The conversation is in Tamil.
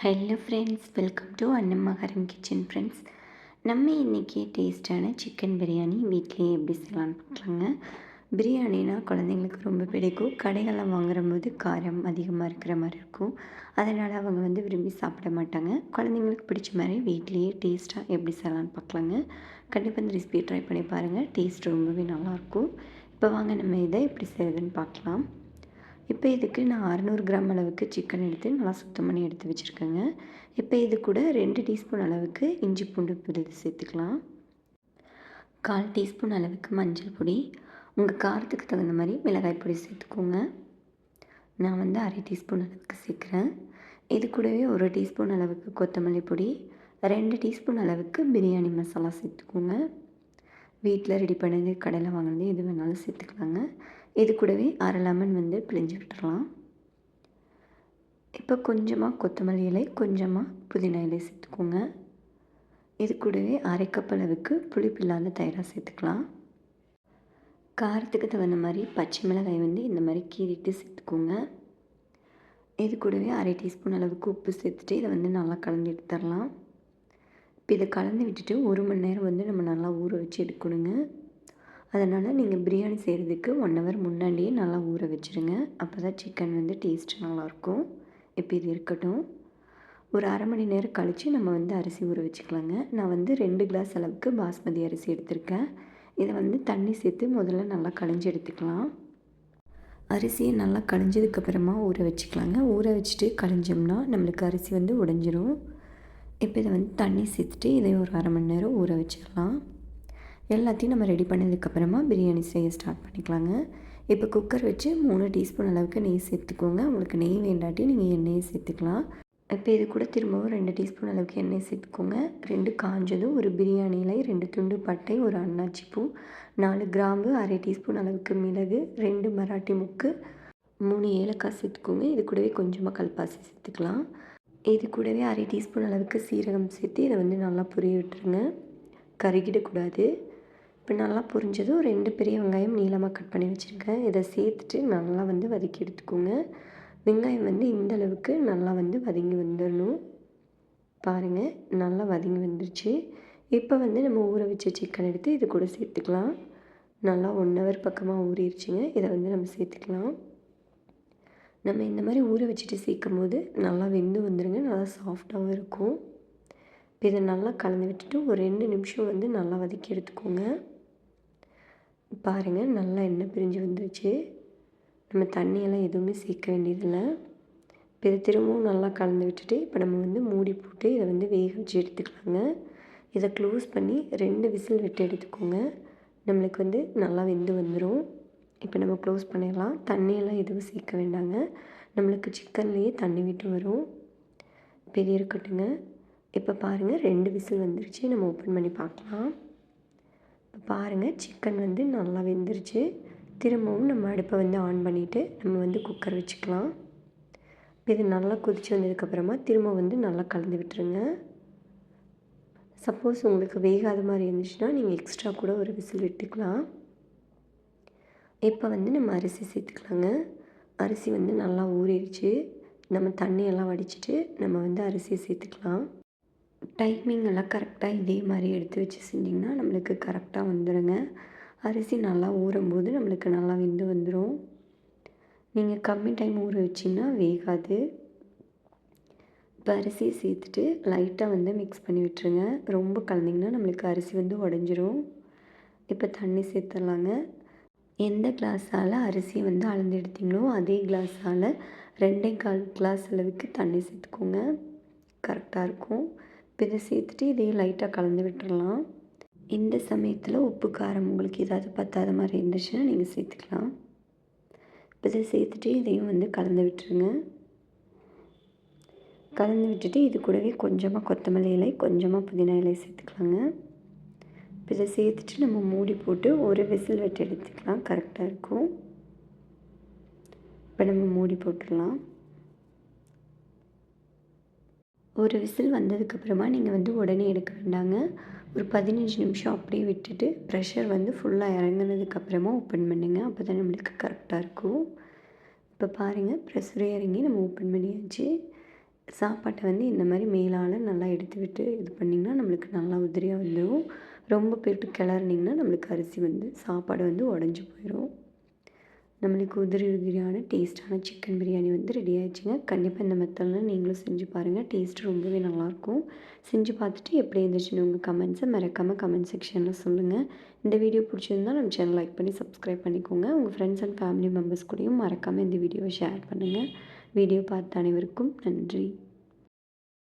Hello friends welcome to Annamagaram kitchen friends நம்ம இன்றைக்கி டேஸ்ட்டான சிக்கன் பிரியாணி வீட்லேயே எப்படி செய்யலான்னு பார்க்கலாங்க பிரியாணினா குழந்தைங்களுக்கு ரொம்ப பிடிக்கும். கடைகளில் வாங்குற போது காரம் அதிகமாக இருக்கிற மாதிரி இருக்கும். அதனால் அவங்க வந்து விரும்பி சாப்பிட மாட்டாங்க. குழந்தைங்களுக்கு பிடிச்ச மாதிரி வீட்லேயே டேஸ்ட்டாக எப்படி செய்யலான்னு பார்க்கலாங்க. கண்டிப்பாக இந்த ரெசிபி ட்ரை பண்ணி பாருங்கள் டேஸ்ட் ரொம்பவே நல்லாயிருக்கும் இப்போ வாங்க நம்ம இதை எப்படி செய்கிறதுன்னு பார்க்கலாம். இப்போ இதுக்கு நான் அறநூறு கிராம் அளவுக்கு சிக்கன் எடுத்து நல்லா சுத்தம் பண்ணி எடுத்து வச்சுருக்கேங்க. இப்போ இது கூட ரெண்டு டீஸ்பூன் அளவுக்கு இஞ்சி பூண்டு விழுது சேர்த்துக்கலாம். கால் டீஸ்பூன் அளவுக்கு மஞ்சள் பொடி. உங்கள் காரத்துக்கு தகுந்த மாதிரி மிளகாய் பொடி சேர்த்துக்கோங்க. நான் வந்து அரை டீஸ்பூன் அளவுக்கு சேர்க்குறேன். இது கூடவே ஒரு டீஸ்பூன் அளவுக்கு கொத்தமல்லி பொடி ரெண்டு டீஸ்பூன் அளவுக்கு பிரியாணி மசாலா சேர்த்துக்கோங்க. வீட்டில் ரெடி பண்ணது கடையில் வாங்கினது எது வேணாலும் சேர்த்துக்கலாங்க. இது கூடவே அரை லெமன் வந்து பிழிஞ்சு விட்டுடலாம் இப்போ கொஞ்சமாக கொத்தமல்லி இலை கொஞ்சமாக புதினா இலை சேர்த்துக்கோங்க. இது கூடவே அரை கப் அளவுக்கு புளிப்பு இல்லாத தயிராக சேர்த்துக்கலாம். காரத்துக்கு தகுந்த மாதிரி பச்சை மிளகாய் வந்து இந்த மாதிரி கீறிட்டு சேர்த்துக்கோங்க. இது கூடவே அரை டீஸ்பூன் அளவுக்கு உப்பு சேர்த்துட்டு இதை வந்து நல்லா கலந்து எடுத்துடலாம். இப்போ இதை கலந்து விட்டுட்டு ஒரு மணி நேரம் வந்து நம்ம நல்லா ஊற வச்சு எடுக்கணுங்க. அதனால் நீங்கள் பிரியாணி செய்கிறதுக்கு ஒன் ஹவர் முன்னாடியே நல்லா ஊற வச்சுருங்க. அப்போ தான் சிக்கன் வந்து டேஸ்ட் நல்லாயிருக்கும் இப்போ இது இருக்கட்டும். ஒரு அரை மணி நேரம் கழித்து நம்ம வந்து அரிசி ஊற வச்சுக்கலாங்க. நான் வந்து ரெண்டு கிளாஸ் அளவுக்கு பாஸ்மதி அரிசி எடுத்திருக்கேன். இதை வந்து தண்ணி சேர்த்து முதல்ல நல்லா களைஞ்சி எடுத்துக்கலாம். அரிசியை நல்லா களைஞ்சதுக்கப்புறமா ஊற வச்சுக்கலாங்க. ஊற வச்சுட்டு களைஞ்சோம்னா நம்மளுக்கு அரிசி வந்து உடஞ்சிரும். இப்போ இதை வந்து தண்ணி சேர்த்துட்டு இதை ஒரு அரை மணி நேரம் ஊற வச்சுக்கலாம். எல்லாத்தையும் நம்ம ரெடி பண்ணதுக்கப்புறமா பிரியாணி செய்ய ஸ்டார்ட் பண்ணிக்கலாங்க. இப்போ குக்கர் வச்சு மூணு டீஸ்பூன் அளவுக்கு நெய் சேர்த்துக்கோங்க. உங்களுக்கு நெய் வேண்டாட்டி நீங்கள் எண்ணெயை சேர்த்துக்கலாம். இப்போ இது கூட திரும்பவும் ரெண்டு டீஸ்பூன் அளவுக்கு எண்ணெய் சேர்த்துக்கோங்க. ரெண்டு காஞ்சதும் ஒரு பிரியாணி இலை ரெண்டு துண்டு பட்டை ஒரு அன்னாச்சி பூ நாலு கிராம்பு அரை டீஸ்பூன் அளவுக்கு மிளகு ரெண்டு மராட்டி முக்கு மூணு ஏலக்காய் சேர்த்துக்கோங்க. இது கூடவே கொஞ்சமாக கல்பாசி சேர்த்துக்கலாம். இது கூடவே அரை டீஸ்பூன் அளவுக்கு சீரகம் சேர்த்து இதை வந்து நல்லா புரிய விட்டுருங்க. கருகிடக்கூடாது. இப்போ நல்லா புரிஞ்சதும் ரெண்டு பெரிய வெங்காயம் நீளமாக கட் பண்ணி வச்சுருக்கேன். இதை சேர்த்துட்டு நல்லா வந்து வதக்கி எடுத்துக்கோங்க. வெங்காயம் வந்து இந்த அளவுக்கு நல்லா வந்து வதங்கி வந்துடணும் பாருங்கள் நல்லா வதங்கி வந்துருச்சு. இப்போ வந்து நம்ம ஊற வச்ச சிக்கன் எடுத்து இது கூட சேர்த்துக்கலாம். நல்லா ஒன் ஹவர் பக்கமாக ஊறிடுச்சுங்க இதை வந்து நம்ம சேர்த்துக்கலாம். நம்ம இந்த மாதிரி ஊற வச்சுட்டு சேர்க்கும் போது நல்லா வெந்து வந்துடுங்க நல்லா சாஃப்டாகவும் இருக்கும். இப்போ இதை நல்லா கலந்து விட்டுட்டு ஒரு ரெண்டு நிமிஷம் வந்து நல்லா வதக்கி எடுத்துக்கோங்க. பாருங்கள் நல்லா எண்ணெய் பிரிஞ்சு வந்துருச்சு. நம்ம தண்ணியெல்லாம் எதுவுமே சேர்க்க வேண்டியதில்லை. இப்போ இதை திரும்பவும் நல்லா கலந்து விட்டுட்டு இப்போ நம்ம வந்து மூடி போட்டு இதை வந்து வேக வச்சு எடுத்துக்கலாங்க. இதை க்ளோஸ் பண்ணி ரெண்டு விசில் விட்டு எடுத்துக்கோங்க. நம்மளுக்கு வந்து நல்லா வெந்து வந்துடும் இப்போ நம்ம க்ளோஸ் பண்ணிடலாம். தண்ணியெல்லாம் எதுவும் சேர்க்க வேண்டாங்க. நம்மளுக்கு சிக்கன்லேயே தண்ணி விட்டு வரும். பெரிய இருக்கட்டுங்க. இப்போ பாருங்கள் ரெண்டு விசில் வந்துருச்சு. நம்ம ஓப்பன் பண்ணி பார்க்கலாம். பாருங்கள் சிக்கன் வந்து நல்லா வெந்துருச்சு. திரும்பவும் நம்ம அடுப்பை வந்து ஆன் பண்ணிவிட்டு நம்ம வந்து குக்கர் வச்சுக்கலாம். இப்போ இது நல்லா கொதித்து வந்ததுக்கப்புறமா திரும்ப வந்து நல்லா கலந்து விட்டுருங்க. சப்போஸ் உங்களுக்கு வேகாத மாதிரி இருந்துச்சுன்னா நீங்கள் எக்ஸ்ட்ரா கூட ஒரு விசில் விட்டுக்கலாம். இப்போ வந்து நம்ம அரிசி சேர்த்துக்கலாங்க. அரிசி வந்து நல்லா ஊறிடுச்சு. நம்ம தண்ணியெல்லாம் வடிச்சிட்டு நம்ம வந்து அரிசியை சேர்த்துக்கலாம். டைமிங் எல்லாம் கரெக்டாக இதே மாதிரி எடுத்து வச்சு செஞ்சிங்கன்னா நம்மளுக்கு கரெக்டாக வந்துடுங்க அரிசி நல்லா ஊறும்போது நம்மளுக்கு நல்லா வெந்து வந்துடும் நீங்கள் கம்மி டைம் ஊற வச்சிங்கன்னா வேகாது. இப்போ அரிசியை சேர்த்துட்டு லைட்டாக வந்து மிக்ஸ் பண்ணி விட்டுருங்க. ரொம்ப கலந்திங்கன்னா நம்மளுக்கு அரிசி வந்து உடஞ்சிரும். இப்போ தண்ணி சேர்த்துடலாங்க. எந்த கிளாஸால் அரிசியை வந்து அளந்து எடுத்தீங்களோ அதே கிளாஸால் ரெண்டே கால் கிளாஸ் அளவுக்கு தண்ணி சேர்த்துக்கோங்க. கரெக்டாக இருக்கும். இதை சேர்த்துட்டு இதையும் லைட்டாக கலந்து விட்டுறலாம். இந்த சமயத்தில் உப்பு காரம் உங்களுக்கு ஏதாவது பத்தாத மாதிரி இருந்துச்சுன்னா நீங்கள் சேர்த்துக்கலாம். இப்போ இதை சேர்த்துட்டு இதையும் வந்து கலந்து விட்டுருங்க. கலந்து விட்டுட்டு இது கூடவே கொஞ்சமாக கொத்தமல்லி இலை கொஞ்சமாக புதினா இலை சேர்த்துக்கலாங்க. இப்போ இதை சேர்த்துட்டு நம்ம மூடி போட்டு ஒரு விசில் வெட்டி எடுத்துக்கலாம். கரெக்டாக இருக்கும். இப்போ நம்ம மூடி போட்டுடலாம். ஒரு விசில் வந்ததுக்கப்புறமா நீங்கள் வந்து உடனே எடுக்க வேண்டாங்க. ஒரு பதினஞ்சு நிமிஷம் அப்படியே விட்டுட்டு ப்ரெஷர் வந்து ஃபுல்லாக இறங்குனதுக்கப்புறமா ஓப்பன் பண்ணுங்கள் அப்போ தான் நம்மளுக்கு கரெக்டாக இருக்கும். இப்போ பாருங்கள் ப்ரெஷரே இறங்கி நம்ம ஓப்பன் பண்ணியாச்சு. சாப்பாட்டை வந்து இந்த மாதிரி மேலால் நல்லா எடுத்து விட்டு இது பண்ணிங்கன்னா நம்மளுக்கு நல்லா உதிரியாக வந்துடும் ரொம்ப போட்டு கிளறினிங்கன்னா நம்மளுக்கு அரிசி வந்து சாப்பாடு வந்து உடஞ்சி போயிடும் நம்மளுக்கு உதிரி உதிரியான டேஸ்ட்டான சிக்கன் பிரியாணி வந்து ரெடி ஆயிடுச்சுங்க. கண்டிப்பாக இந்த மெத்தடில் நீங்களும் செஞ்சு பாருங்கள் டேஸ்ட் ரொம்பவே நல்லாயிருக்கும். செஞ்சு பார்த்துட்டு எப்படி இருந்துச்சுன்னு உங்கள் கமெண்ட்ஸை மறக்காமல் கமெண்ட் செக்ஷனில் சொல்லுங்கள் இந்த வீடியோ பிடிச்சிருந்தா நம்ம சேனல் லைக் பண்ணி சப்ஸ்கிரைப் பண்ணிக்கோங்க. உங்கள் ஃப்ரெண்ட்ஸ் அண்ட் ஃபேமிலி மெம்பர்ஸ் கூடயும் மறக்காமல் இந்த வீடியோவை ஷேர் பண்ணுங்கள் வீடியோ பார்த்த அனைவருக்கும் நன்றி.